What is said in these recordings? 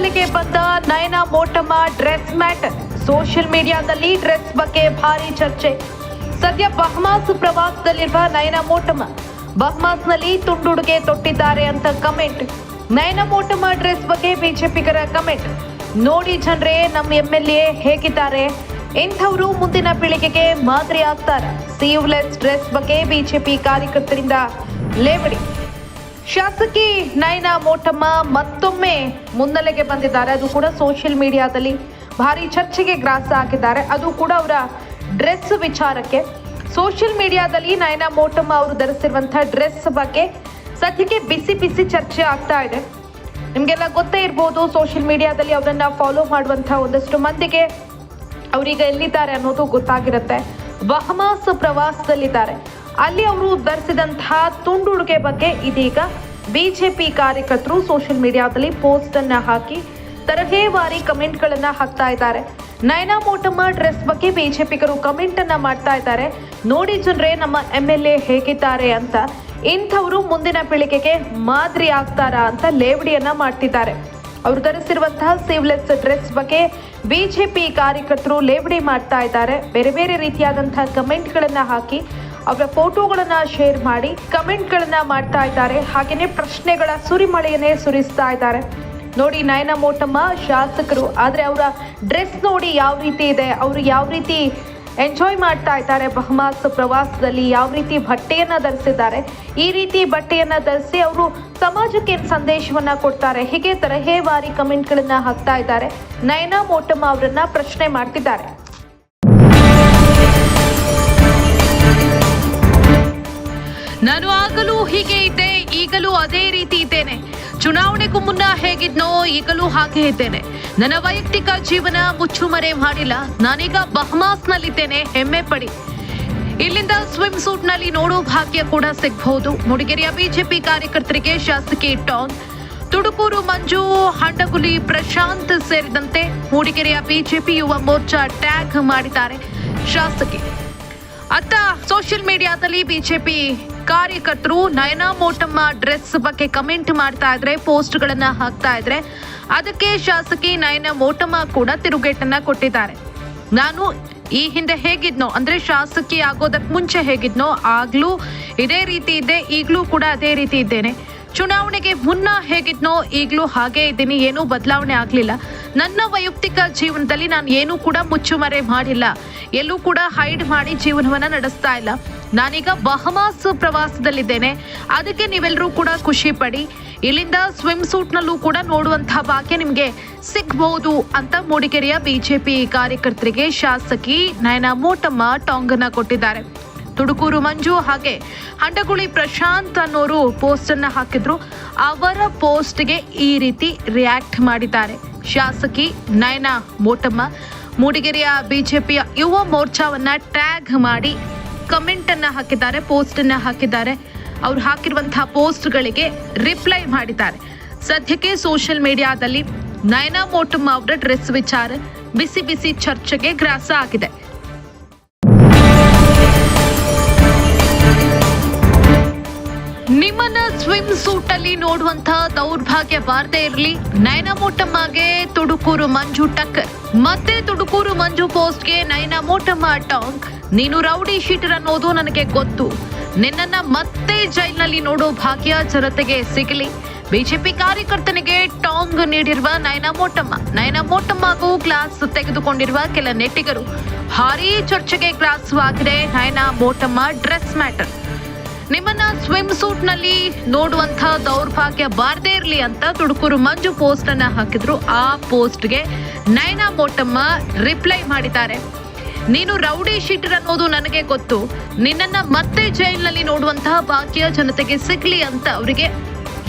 ಮುನ್ನೆಲೆಗೆ ಬಂದ Nayana Motamma dress matter social ಮೀಡಿಯಾದಲ್ಲಿ ಡ್ರೆಸ್ ಬಗ್ಗೆ ಭಾರಿ ಚರ್ಚೆ. ಸದ್ಯ ಬಹಮಾಸ್ ಪ್ರವಾಸದಲ್ಲಿರುವ ನಯನ ಮೋಟಮ್ಮ. ಬಹಮಾಸ್ನಲ್ಲಿ ತುಂಡುಡುಗೆ ತೊಟ್ಟಿದ್ದಾರೆ ಅಂತ ಕಮೆಂಟ್. ನಯನ ಮೋಟಮ್ಮ ಡ್ರೆಸ್ ಬಗ್ಗೆ ಬಿಜೆಪಿಗರ ಕಮೆಂಟ್. ನೋಡಿ ಜನರೇ ನಮ್ಮ ಎಂ ಎಲ್ ಎ ಹೇಗಿದ್ದಾರೆ? ಇಂಥವರು ಮುಂದಿನ ಪೀಳಿಗೆಗೆ ಮಾದರಿ ಆಗ್ತಾರೆ. ಸೀವ್ಲೆಸ್ ಡ್ರೆಸ್ ಬಗ್ಗೆ ಬಿಜೆಪಿ ಕಾರ್ಯಕರ್ತರಿಂದ ಲೇವಡಿ. ಶಾಸಕಿ ನಯನಾ ಮೋಟಮ್ಮ ಮತ್ತೊಮ್ಮೆ ಮುನ್ನೆಲೆಗೆ ಬಂದಿದ್ದಾರೆ. ಅದು ಕೂಡ ಸೋಷಿಯಲ್ ಮೀಡಿಯಾದಲ್ಲಿ ಭಾರಿ ಚರ್ಚೆಗೆ ಗ್ರಾಸ ಹಾಕಿದ್ದಾರೆ. ಅದು ಕೂಡ ಅವರ ಡ್ರೆಸ್ ವಿಚಾರಕ್ಕೆ. ಸೋಷಿಯಲ್ ಮೀಡಿಯಾದಲ್ಲಿ ನಯನಾ ಮೋಟಮ್ಮ ಅವರು ಧರಿಸಿರುವಂತಹ ಡ್ರೆಸ್ ಬಗ್ಗೆ ಸದ್ಯಕ್ಕೆ ಬಿಸಿ ಬಿಸಿ ಚರ್ಚೆ ಆಗ್ತಾ ಇದೆ. ನಿಮಗೆಲ್ಲ ಗೊತ್ತೇ ಇರ್ಬೋದು, ಸೋಷಿಯಲ್ ಮೀಡಿಯಾದಲ್ಲಿ ಅವರನ್ನ ಫಾಲೋ ಮಾಡುವಂತಹ ಒಂದಷ್ಟು ಮಂದಿಗೆ ಅವರೀಗ ಎಲ್ಲಿದ್ದಾರೆ ಅನ್ನೋದು ಗೊತ್ತಾಗಿರುತ್ತೆ. ಬಹಮಾಸ್ ಪ್ರವಾಸದಲ್ಲಿದ್ದಾರೆ. ಅಲ್ಲಿ ಅವರು ಧರಿಸಿದಂತಹ ತುಂಡುಡುಗೆ ಬಗ್ಗೆ ಇದೀಗ ಬಿಜೆಪಿ ಕಾರ್ಯಕರ್ತರು ಸೋಷಿಯಲ್ ಮೀಡಿಯಾದಲ್ಲಿ ಪೋಸ್ಟ್ ಅನ್ನ ಹಾಕಿ ತರಹೇವಾರಿ ಕಮೆಂಟ್ ಗಳನ್ನ ಹಾಕ್ತಾ ಇದ್ದಾರೆ. ನಯನಾ ಮೋಟಮ್ಮ ಡ್ರೆಸ್ ಬಗ್ಗೆ ಬಿಜೆಪಿಗರು ಕಮೆಂಟ್ ಅನ್ನ ಮಾಡ್ತಾ ಇದ್ದಾರೆ. ನೋಡಿ ಜನರೇ, ನಮ್ಮ ಎಂ ಎಲ್ ಎ ಹೇಗಿದ್ದಾರೆ ಅಂತ. ಇಂಥವರು ಮುಂದಿನ ಪೀಳಿಗೆಗೆ ಮಾದರಿ ಆಗ್ತಾರಾ ಅಂತ ಲೇವಡಿಯನ್ನ ಮಾಡ್ತಿದ್ದಾರೆ. ಅವರು ಧರಿಸಿರುವಂತಹ ಸೀವ್ಲೆಸ್ ಡ್ರೆಸ್ ಬಗ್ಗೆ ಬಿಜೆಪಿ ಕಾರ್ಯಕರ್ತರು ಲೇವಡಿ ಮಾಡ್ತಾ ಇದ್ದಾರೆ. ಬೇರೆ ಬೇರೆ ರೀತಿಯಾದಂತಹ ಕಮೆಂಟ್ಗಳನ್ನ ಹಾಕಿ ಅವರ ಫೋಟೋಗಳನ್ನ ಶೇರ್ ಮಾಡಿ, ಕಮೆಂಟ್ಗಳನ್ನ ಮಾಡ್ತಾ ಇದ್ದಾರೆ. ಹಾಗೇನೆ ಪ್ರಶ್ನೆಗಳ ಸುರಿಮಳೆಯನ್ನೇ ಸುರಿಸ್ತಾ ಇದ್ದಾರೆ. ನೋಡಿ, ನಯನ ಮೋಟಮ್ಮ, ಶಾಸಕರು, ಆದರೆ ಅವರ ಡ್ರೆಸ್ ನೋಡಿ ಯಾವ ರೀತಿ ಇದೆ, ಅವರು ಯಾವ ರೀತಿ ಎಂಜಾಯ್ ಮಾಡ್ತಾ ಇದ್ದಾರೆ, ಬಹಮಾಸ್ ಪ್ರವಾಸದಲ್ಲಿ ಯಾವ ರೀತಿ ಬಟ್ಟೆಯನ್ನು ಧರಿಸಿದ್ದಾರೆ. ಈ ರೀತಿ ಬಟ್ಟೆಯನ್ನು ಧರಿಸಿ ಅವರು ಸಮಾಜಕ್ಕೆ ಸಂದೇಶವನ್ನ ಕೊಡ್ತಾರೆ. ಹೀಗೆ ತರಹೇವಾರಿ ಕಮೆಂಟ್ಗಳನ್ನು ಹಾಕ್ತಾ ಇದ್ದಾರೆ. ನಯನಾ ಮೋಟಮ್ಮ ಅವರನ್ನ ಪ್ರಶ್ನೆ ಮಾಡ್ತಿದ್ದಾರೆ. ನಾನು ಆಗಲೂ ಹೀಗೆ ಇದ್ದೆ, ಈಗಲೂ ಅದೇ ರೀತಿ ಇದ್ದೇನೆ. ಚುನಾವಣೆಗೂ ಮುನ್ನ ಹೇಗಿದ್ನೋ ಈಗಲೂ ಹಾಗೆ ಇದ್ದೇನೆ. ನನ್ನ ವೈಯಕ್ತಿಕ ಜೀವನ ಮುಚ್ಚುಮರೆ ಮಾಡಿಲ್ಲ. ನಾನೀಗ ಬಹಮಾಸ್ನಲ್ಲಿದ್ದೇನೆ ಹೆಮ್ಮೆ ಪಡಿ. ಇಲ್ಲಿಂದ ಸ್ವಿಮ್ ಸೂಟ್ನಲ್ಲಿ ನೋಡೋ ಭಾಗ್ಯ ಕೂಡ ಸಿಗಬಹುದು ಮುಡಿಗೆರೆಯ ಬಿಜೆಪಿ ಕಾರ್ಯಕರ್ತರಿಗೆ ಶಾಸಕಿ ಟಾಂಗ್. ತುಡುಕೂರು ಮಂಜು, ಹಂಡಗುಲಿ ಪ್ರಶಾಂತ್ ಸೇರಿದಂತೆ ಮೂಡಿಗೆರೆಯ ಬಿಜೆಪಿ ಯುವ ಮೋರ್ಚಾ ಟ್ಯಾಗ್ ಮಾಡಿದ್ದಾರೆ ಶಾಸಕಿ. ಅತ್ತ ಸೋಷಿಯಲ್ ಮೀಡಿಯಾದಲ್ಲಿ ಬಿಜೆಪಿ ಕಾರ್ಯಕರ್ತರು ನಯನಾ ಮೋಟಮ್ಮ ಡ್ರೆಸ್ ಬಗ್ಗೆ ಕಮೆಂಟ್ ಮಾಡ್ತಾ ಇದ್ರೆ ಪೋಸ್ಟ್ ಗಳನ್ನ ಹಾಕ್ತಾ ಇದ್ರೆ, ಅದಕ್ಕೆ ಶಾಸಕಿ ನಯನ ಮೋಟಮ್ಮ ಕೂಡ ತಿರುಗೇಟನ್ನ ಕೊಟ್ಟಿದ್ದಾರೆ. ನಾನು ಈ ಹಿಂದೆ ಹೇಗಿದ್ನೋ, ಅಂದ್ರೆ ಶಾಸಕಿ ಆಗೋದಕ್ ಮುಂಚೆ ಹೇಗಿದ್ನೋ, ಆಗ್ಲೂ ಇದೇ ರೀತಿ ಇದ್ದೆ ಈಗ್ಲೂ ಕೂಡ ಅದೇ ರೀತಿ ಇದ್ದೇನೆ. ಚುನಾವಣೆಗೆ ಮುನ್ನ ಹೇಗಿದ್ನೋ, ಈಗಲೂ ಹಾಗೇ ಇದ್ದೀನಿ, ಏನೂ ಬದಲಾವಣೆ ಆಗಲಿಲ್ಲ. ನನ್ನ ವೈಯಕ್ತಿಕ ಜೀವನದಲ್ಲಿ ನಾನು ಏನೂ ಕೂಡ ಮುಚ್ಚುಮರೆ ಮಾಡಿಲ್ಲ. ಎಲ್ಲೂ ಕೂಡ ಹೈಡ್ ಮಾಡಿ ಜೀವನವನ್ನ ನಡೆಸ್ತಾ ಇಲ್ಲ. ನಾನೀಗ ಬಹಮಾಸ್ ಪ್ರವಾಸದಲ್ಲಿದ್ದೇನೆ. ಅದಕ್ಕೆ ನೀವೆಲ್ಲರೂ ಕೂಡ ಖುಷಿ ಪಡಿ ಇಲ್ಲಿಂದ ಸ್ವಿಮ್ ಸೂಟ್ನಲ್ಲೂ ಕೂಡ ನೋಡುವಂತಹ ಭಾಗ್ಯ ನಿಮಗೆ ಸಿಗ್ಬಹುದು ಅಂತ ಮೂಡಿಗೆರೆಯ ಬಿಜೆಪಿ ಕಾರ್ಯಕರ್ತರಿಗೆ ಶಾಸಕಿ ನಯನ ಮೋಟಮ್ಮ ಟಾಂಗನ್ನ ಕೊಟ್ಟಿದ್ದಾರೆ. ತುಡುಕೂರು ಮಂಜು ಹಾಗೆ ಹಂಡಗುಳಿ ಪ್ರಶಾಂತ್ ಅನ್ನೋರು ಪೋಸ್ಟ್ ಅನ್ನ ಹಾಕಿದ್ರು. ಅವರ ಪೋಸ್ಟ್ಗೆ ಈ ರೀತಿ ರಿಯಾಕ್ಟ್ ಮಾಡಿದ್ದಾರೆ. ಶಾಸಕಿ ನಯನ ಮೋಟಮ್ಮ ಮೂಡಿಗೆರೆಯ ಬಿಜೆಪಿಯ ಯುವ ಮೋರ್ಚಾವನ್ನ ಟ್ಯಾಗ್ ಮಾಡಿ ಕಮೆಂಟ್ ಅನ್ನ ಹಾಕಿದ್ದಾರೆ ಪೋಸ್ಟ್ ಅನ್ನ ಹಾಕಿದ್ದಾರೆ. ಅವ್ರು ಹಾಕಿರುವಂತಹ ಪೋಸ್ಟ್ಗಳಿಗೆ ರಿಪ್ಲೈ ಮಾಡಿದ್ದಾರೆ. ಸದ್ಯಕ್ಕೆ ಸೋಷಿಯಲ್ ಮೀಡಿಯಾದಲ್ಲಿ ನಯನಾ ಮೋಟಮ್ಮ ಅವರ ಡ್ರೆಸ್ ವಿಚಾರ ಬಿಸಿ ಬಿಸಿ ಚರ್ಚೆಗೆ ಗ್ರಾಸ ಆಗಿದೆ. ನಿಮ್ಮನ್ನ ಸ್ವಿಮ್ ಸೂಟ್ ಅಲ್ಲಿ ನೋಡುವಂತ ದೌರ್ಭಾಗ್ಯ ಬಾರದೇ ಇರಲಿ. ನಯನ ಮೋಟಮ್ಮಗೆ ತುಡುಕೂರು ಮಂಜು ಟಕ್ಕರ್. ಮತ್ತೆ ತುಡುಕೂರು ಮಂಜು ಪೋಸ್ಟ್ಗೆ ನಯನ ಮೋಟಮ್ಮ ಟಾಂಗ್. ನೀನು ರೌಡಿ ಶೀಟರ್ ಅನ್ನೋದು ನನಗೆ ಗೊತ್ತು. ನಿನ್ನನ್ನ ಮತ್ತೆ ಜೈಲ್ನಲ್ಲಿ ನೋಡೋ ಭಾಗ್ಯ ಜನತೆಗೆ ಸಿಗಲಿ. ಬಿಜೆಪಿ ಕಾರ್ಯಕರ್ತನಿಗೆ ಟಾಂಗ್ ನೀಡಿರುವ ನಯನ ಮೋಟಮ್ಮ ನಯನ ಮೋಟಮ್ಮಗೂ ಕ್ಲಾಸ್ ತೆಗೆದುಕೊಂಡಿರುವ ಕೆಲ ನೆಟ್ಟಿಗರು. ಭಾರೀ ಚರ್ಚೆಗೆ ಗ್ರಾಸವಾಗಿದೆ ನಯನ ಮೋಟಮ್ಮ ಡ್ರೆಸ್ ಮ್ಯಾಟರ್. ನಿಮ್ಮನ್ನ ಸ್ವಿಮ್ ಸೂಟ್ನಲ್ಲಿ ನೋಡುವಂತ ದೌರ್ಭಾಗ್ಯ ಬಾರದೇ ಇರಲಿ ಅಂತ ತುಡುಕೂರು ಮಂಜು ಪೋಸ್ಟ್ ಅನ್ನ ಹಾಕಿದ್ರು. ಆ ಪೋಸ್ಟ್ಗೆ ನಯನಾ ಮೋಟಮ್ಮ ರಿಪ್ಲೈ ಮಾಡಿದ್ದಾರೆ. ನೀನು ರೌಡಿ ಶೀಟರ್ ಅನ್ನೋದು ನನಗೆ ಗೊತ್ತು. ನಿನ್ನನ್ನ ಮತ್ತೆ ಜೈಲಿನಲ್ಲಿ ನೋಡುವಂತಹ ಭಾಗ್ಯ ಜನತೆಗೆ ಸಿಗ್ಲಿ ಅಂತ ಅವರಿಗೆ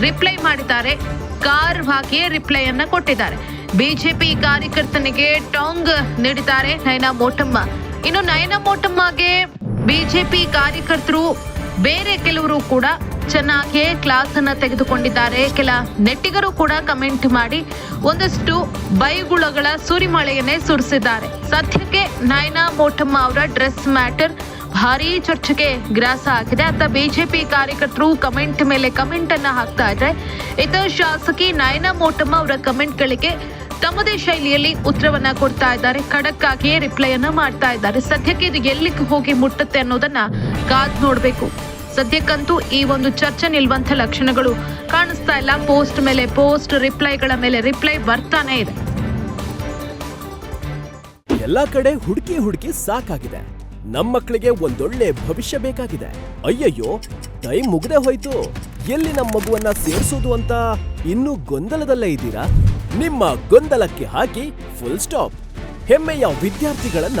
ರಿಪ್ಲೈ ಮಾಡಿದ್ದಾರೆ. ಕಾರ್ ಭಾಗ್ಯ ರಿಪ್ಲೈ ಅನ್ನ ಕೊಟ್ಟಿದ್ದಾರೆ. ಬಿಜೆಪಿ ಕಾರ್ಯಕರ್ತನಿಗೆ ಟಾಂಗ್ ನೀಡಿದ್ದಾರೆ ನಯನಾ ಮೋಟಮ್ಮ. ಇನ್ನು ನಯನ ಮೋಟಮ್ಮಗೆ ಬಿಜೆಪಿ ಕಾರ್ಯಕರ್ತರು ಬೇರೆ ಕೆಲವರು ಕೂಡ ಚೆನ್ನಾಗಿ ಕ್ಲಾಸ್ ಅನ್ನ ತೆಗೆದುಕೊಂಡಿದ್ದಾರೆ. ಕೆಲ ನೆಟ್ಟಿಗರು ಕೂಡ ಕಮೆಂಟ್ ಮಾಡಿ ಒಂದಷ್ಟು ಬೈಗುಳಗಳ ಸುರಿಮಳೆಯನ್ನೇ ಸುರಿಸಿದ್ದಾರೆ. ಸದ್ಯಕ್ಕೆ ನಯನಾ ಮೋಟಮ್ಮ ಅವರ ಡ್ರೆಸ್ ಮ್ಯಾಟರ್ ಭಾರಿ ಚರ್ಚೆಗೆ ಗ್ರಾಸ ಆಗಿದೆ. ಅತ್ತ ಬಿಜೆಪಿ ಕಾರ್ಯಕರ್ತರು ಕಮೆಂಟ್ ಮೇಲೆ ಕಮೆಂಟ್ ಅನ್ನ ಹಾಕ್ತಾ ಇದ್ದಾರೆ ಇತರ ಶಾಸಕಿ ನಯನಾ ಮೋಟಮ್ಮ ಅವರ ಕಮೆಂಟ್ಗಳಿಗೆ ತಮ್ಮದೇ ಶೈಲಿಯಲ್ಲಿ ಉತ್ತರವನ್ನ ಕೊಡ್ತಾ ಇದ್ದಾರೆ. ಖಡಕ್ ಆಗಿಯೇ ರಿಪ್ಲೈ ಅನ್ನ ಮಾಡ್ತಾ ಇದ್ದಾರೆ. ಸದ್ಯಕ್ಕೆ ಇದು ಎಲ್ಲಿಗೆ ಹೋಗಿ ಮುಟ್ಟುತ್ತೆ ಅನ್ನೋದನ್ನ ಕಾದ್ ನೋಡ್ಬೇಕು. ಸದ್ಯಕ್ಕಂತೂ ಈ ಒಂದು ಚರ್ಚೆ ನಿಲ್ಲುವಂತ ಲಕ್ಷಣಗಳು ಕಾಣಿಸ್ತಾ ಇಲ್ಲ. ಪೋಸ್ಟ್ ಮೇಲೆ ಪೋಸ್ಟ್, ರಿಪ್ಲೈಗಳ ಮೇಲೆ ರಿಪ್ಲೈ ಬರ್ತಾನೆ ಇದೆ. ಎಲ್ಲಾ ಕಡೆ ಹುಡುಕಿ ಹುಡುಕಿ ಸಾಕಾಗಿದೆ. ನಮ್ಮ ಮಕ್ಕಳಿಗೆ ಒಂದೊಳ್ಳೆ ಭವಿಷ್ಯ ಬೇಕಾಗಿದೆ. ಅಯ್ಯಯ್ಯೋ ಟೈಮ್ ಮುಗ್ದೆ ಹೋಯ್ತು. ಎಲ್ಲಿ ನಮ್ಮ ಮಗುವನ್ನ ಸೇರಿಸೋದು ಅಂತ ಇನ್ನೂ ಗೊಂದಲದಲ್ಲೇ ಇದ್ದೀರಾ? ನಿಮ್ಮ ಗೊಂದಲಕ್ಕೆ ಹಾಕಿ ಫುಲ್ ಸ್ಟಾಪ್ ಹೆಮ್ಮೆಯ ವಿದ್ಯಾರ್ಥಿಗಳನ್ನ